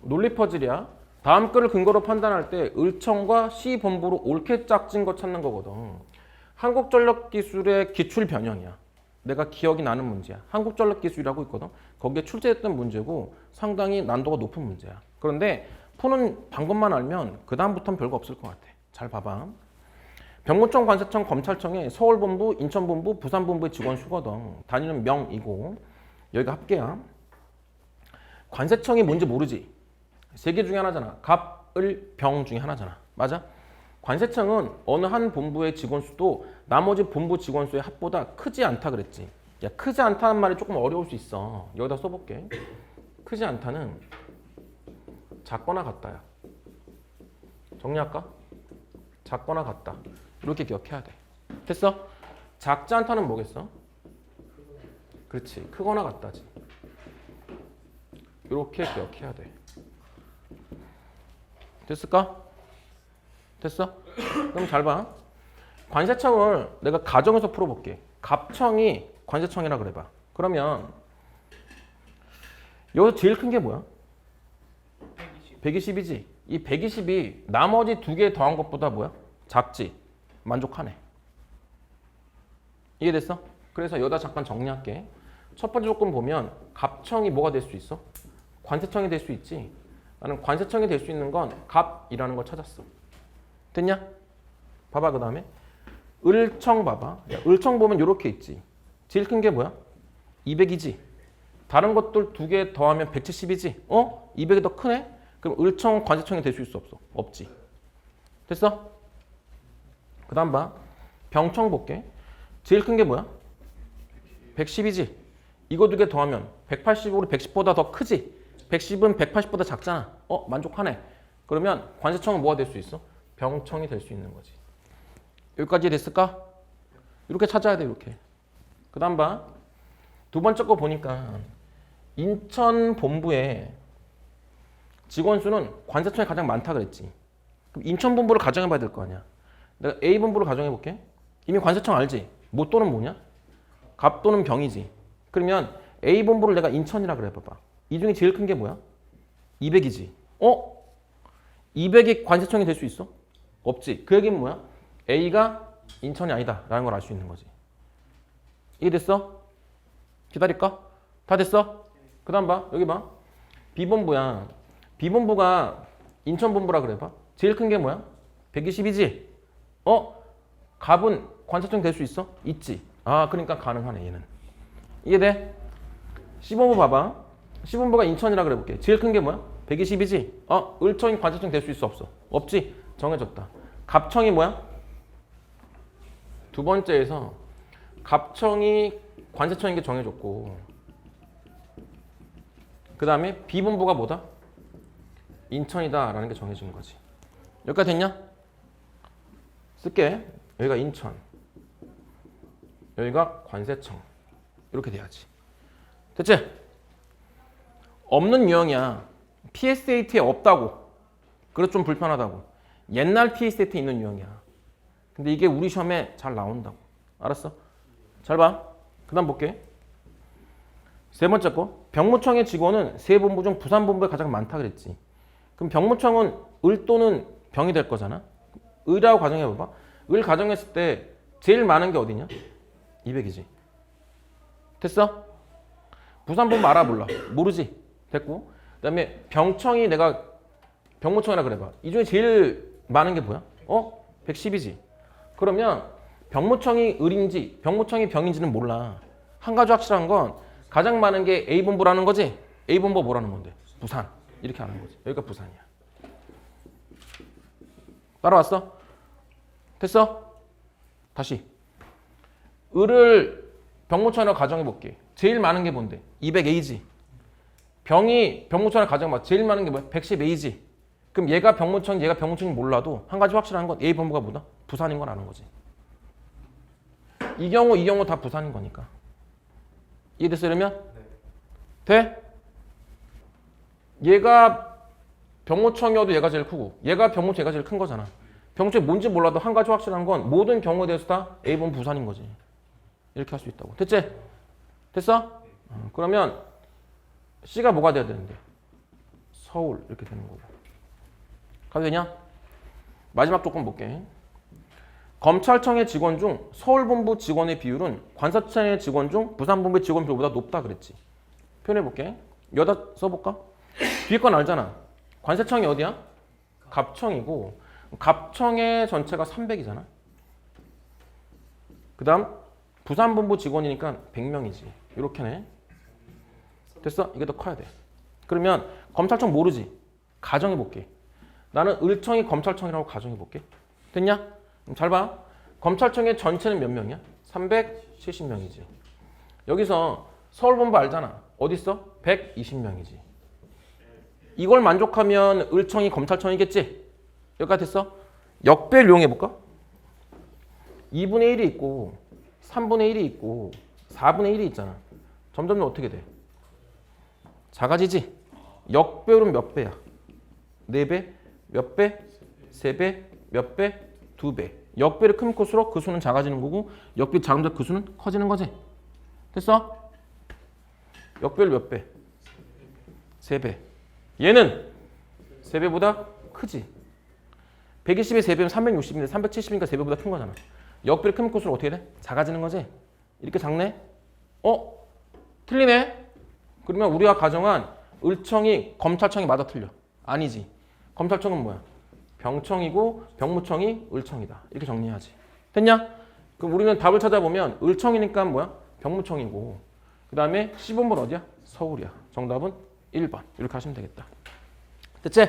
논리 퍼즐이야. 다음 글을 근거로 판단할 때 을청과 시 본부로 옳게 짝진 거 찾는 거거든. 한국전력기술의 기출 변형이야. 내가 기억이 나는 문제야. 한국전력기술이라고 있거든. 거기에 출제했던 문제고 상당히 난도가 높은 문제야. 그런데 푸는 방법만 알면 그 다음부터는 별거 없을 것 같아. 잘 봐봐. 병무청, 관세청, 검찰청에 서울본부, 인천본부, 부산본부의 직원 수거든. 단위는 명이고 여기가 합계야. 관세청이 뭔지 모르지. 세 개 중에 하나잖아. 갑, 을, 병 중에 하나잖아. 맞아? 관세청은 어느 한 본부의 직원 수도 나머지 본부 직원 수의 합보다 크지 않다 그랬지. 야, 크지 않다는 말이 조금 어려울 수 있어. 여기다 써볼게. 크지 않다는 작거나 같다야. 정리할까? 작거나 같다. 이렇게 기억해야 돼. 됐어? 작지 않다는 뭐겠어? 그렇지. 크거나 같다지. 이렇게 기억해야 돼. 됐을까? 됐어? 그럼 잘 봐. 관세청을 내가 가정에서 풀어볼게. 갑청이 관세청이라 그래봐. 그러면 여기서 제일 큰 게 뭐야? 120 이지. 이 120이 나머지 두 개 더한 것보다 뭐야? 작지. 만족하네. 이해됐어? 그래서 여기다 잠깐 정리할게. 첫 번째 조건 보면 갑청이 뭐가 될 수 있어? 관세청이 될 수 있지. 나는 관세청이 될 수 있는 건 갑이라는 걸 찾았어. 됐냐? 봐봐 그 다음에 을청 봐봐. 야, 을청 보면 이렇게 있지. 제일 큰 게 뭐야? 200이지. 다른 것들 두 개 더하면 170이지. 어? 200이 더 크네? 그럼 을청 관세청이 될 수 있어 없어? 없지. 됐어? 그 다음 봐. 병청 볼게. 제일 큰 게 뭐야? 110이지. 이거 두 개 더하면 180으로 110보다 더 크지. 110은 180보다 작잖아. 어 만족하네. 그러면 관세청은 뭐가 될 수 있어? 병청이 될 수 있는 거지. 여기까지 됐을까? 이렇게 찾아야 돼 이렇게. 그 다음 봐. 두 번째 거 보니까 인천 본부에 직원 수는 관세청이 가장 많다 그랬지. 그럼 인천 본부를 가정해 봐야 될 거 아니야. 내가 A 본부를 가정해 볼게. 이미 관세청 알지? 뭐 또는 뭐냐? 갑 또는 병이지. 그러면 A 본부를 내가 인천이라 그래 봐봐. 이 중에 제일 큰 게 뭐야? 200이지. 어? 200이 관세청이 될 수 있어? 없지. 그 얘기는 뭐야? A가 인천이 아니다. 라는 걸 알 수 있는 거지. 이해됐어? 기다릴까? 다 됐어? 그 다음 봐. 여기 봐. B본부야. B본부가 인천본부라 그래 봐. 제일 큰 게 뭐야? 120이지? 어? 갑은 관세청 될 수 있어? 있지. 아, 그러니까 가능하네, 얘는. 이해돼? C본부 봐봐. C본부가 인천이라 그래 볼게. 제일 큰 게 뭐야? 120이지? 어? 을청이 관세청 될 수 있어? 없어? 없지? 정해졌다. 갑청이 뭐야? 두 번째에서 갑청이 관세청인 게 정해졌고 그 다음에 B본부가 뭐다? 인천이다 라는 게 정해진 거지. 여기까지 됐냐? 쓸게. 여기가 인천. 여기가 관세청. 이렇게 돼야지. 됐지? 없는 유형이야. PSAT에 없다고. 그래서 좀 불편하다고. 옛날 PSAT에 있는 유형이야. 근데 이게 우리 시험에 잘 나온다고. 알았어? 잘 봐. 그 다음 볼게. 세 번째 거. 병무청의 직원은 세 본부 중 부산 본부에 가장 많다 그랬지. 그럼 병무청은 을 또는 병이 될 거잖아. 의라고 가정해봐봐. 을 가정했을 때 제일 많은 게 어디냐? 200이지. 됐어? 부산 본부 알아 몰라? 모르지. 됐고. 그 다음에 병청이 내가 병무청이라 그래봐. 이 중에 제일 많은 게 뭐야? 어? 110이지. 그러면 병무청이 을인지 병무청이 병인지는 몰라. 한 가지 확실한 건 가장 많은 게 A본부라는 거지. A본부 뭐라는 건데? 부산. 이렇게 하는 거지. 여기가 부산이야. 따라왔어? 됐어? 다시. 을을 병무청이라고 가정해 볼게. 제일 많은 게 뭔데? 200A지. 병이 병무청이라고 가정해 봐. 제일 많은 게 뭐야? 110A지. 그럼 얘가 병무청, 얘가 병무청이 몰라도 한 가지 확실한 건 A 본부가 뭐다? 부산인 걸 아는 거지. 이 경우 이 경우 다 부산인 거니까. 이해됐어 이러면? 돼? 얘가 병무청이어도 얘가 제일 크고 얘가 병무청 얘가 제일 큰 거잖아. 병무청이 뭔지 몰라도 한 가지 확실한 건 모든 경우에 대해서 다 A 본부 부산인 거지. 이렇게 할 수 있다고. 됐지? 됐어? 어, 그러면 C가 뭐가 돼야 되는데? 서울 이렇게 되는 거고. 가도 되냐? 마지막 조건 볼게. 검찰청의 직원 중 서울본부 직원의 비율은 관사청의 직원 중 부산본부 직원 비율보다 높다 그랬지. 표현해 볼게. 여다 써볼까? 뒤에 건 알잖아. 관세청이 어디야? 갑청이고 갑청의 전체가 300이잖아. 그 다음 부산본부 직원이니까 100명이지. 이렇게네. 됐어? 이게 더 커야 돼. 그러면 검찰청 모르지? 가정해 볼게. 나는 을청이 검찰청이라고 가정해 볼게. 됐냐? 잘 봐. 검찰청의 전체는 몇 명이야? 370명이지. 여기서 서울본부 알잖아. 어디 있어? 120명이지. 이걸 만족하면 을청이 검찰청이겠지? 여기까지 됐어? 역배를 이용해 볼까? 2분의 1이 있고 3분의 1이 있고 4분의 1이 있잖아. 점점 어떻게 돼? 작아지지? 역배율은 몇 배야? 4배? 몇 배? 3배? 몇 배? 2배. 역배를 크면 클수록 그 수는 작아지는 거고 역배 작으면 그 수는 커지는 거지. 됐어? 역배율 몇 배? 3배. 얘는 3배보다 크지. 120의 3배면 360인데 370이니까 3배보다 큰 거잖아. 역배를 크면 클수록 어떻게 돼? 작아지는 거지. 이렇게 작네? 어? 틀리네? 그러면 우리가 가정한 을청이 검찰청이 맞아 틀려. 아니지. 검찰청은 뭐야? 병청이고 병무청이 을청이다. 이렇게 정리해야지. 됐냐? 그럼 우리는 답을 찾아보면 을청이니까 뭐야? 병무청이고 그 다음에 시범은 어디야? 서울이야. 정답은 1번. 이렇게 하시면 되겠다. 됐지?